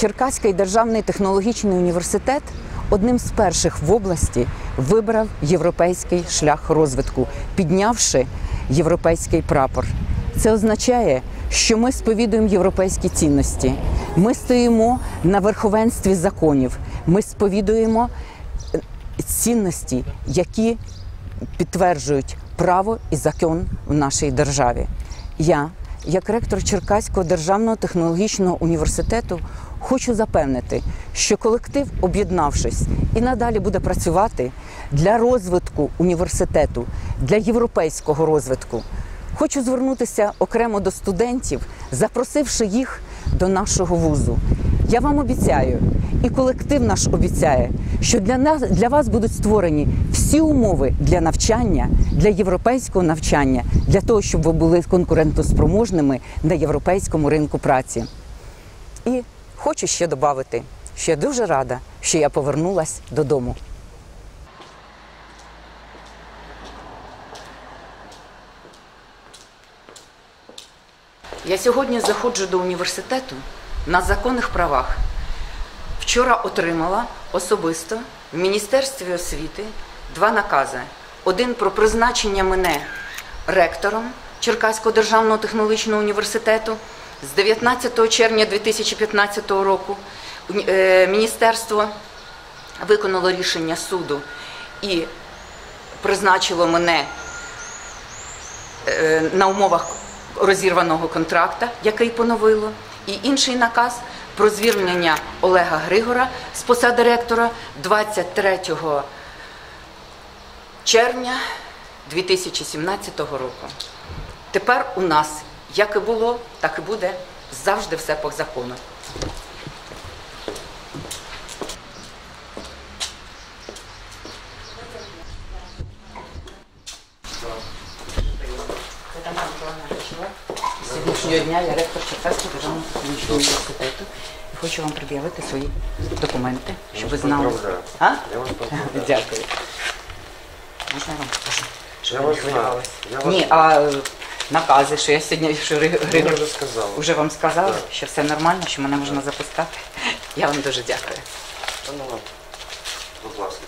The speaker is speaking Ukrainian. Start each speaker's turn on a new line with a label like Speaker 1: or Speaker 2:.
Speaker 1: Черкаський державний технологічний університет одним з перших в області вибрав європейський шлях розвитку, піднявши європейський прапор. Це означає, що ми сповідуємо європейські цінності. Ми стоїмо на верховенстві законів. Ми сповідуємо е, цінності, які підтверджують право і закон в нашій державі. Я, як ректор Черкаського державного технологічного університету, хочу запевнити, що колектив, об'єднавшись, і надалі буде працювати для розвитку університету, для європейського розвитку. Хочу звернутися окремо до студентів, запросивши їх до нашого вузу. Я вам обіцяю, і колектив наш обіцяє, що для нас для вас будуть створені всі умови для навчання, для європейського навчання, для того, щоб ви були конкурентоспроможними на європейському ринку праці. І хочу ще додати, що я дуже рада, що я повернулась додому. Я сьогодні заходжу до університету на законних правах. Вчора отримала особисто в Міністерстві освіти два накази: один про призначення мене ректором Черкаського державного технологічного університету з 19 червня 2015 року. Е, Міністерство виконало рішення суду і призначило мене е, на умовах розірваного контракта, який поновило, і інший наказ про звільнення Олега Григора з посади ректора 23 червня 2017 року. Тепер у нас як і було, так і буде завжди все по закону. Сьогоднішнього дня я ректор Черкаського державного технічного університету. І хочу вам пред'явити свої документи, щоб ви знали. А? Дякую. Можна я вам покажу?
Speaker 2: Я вас знаю.
Speaker 1: Ні, а накази, що я сьогодні, що Гри- Григор
Speaker 2: вже сказав.
Speaker 1: вже вам сказали,
Speaker 2: Так.
Speaker 1: що все нормально, що мене можна запускати. Я вам дуже дякую.
Speaker 2: Пану ну. Будь ласка.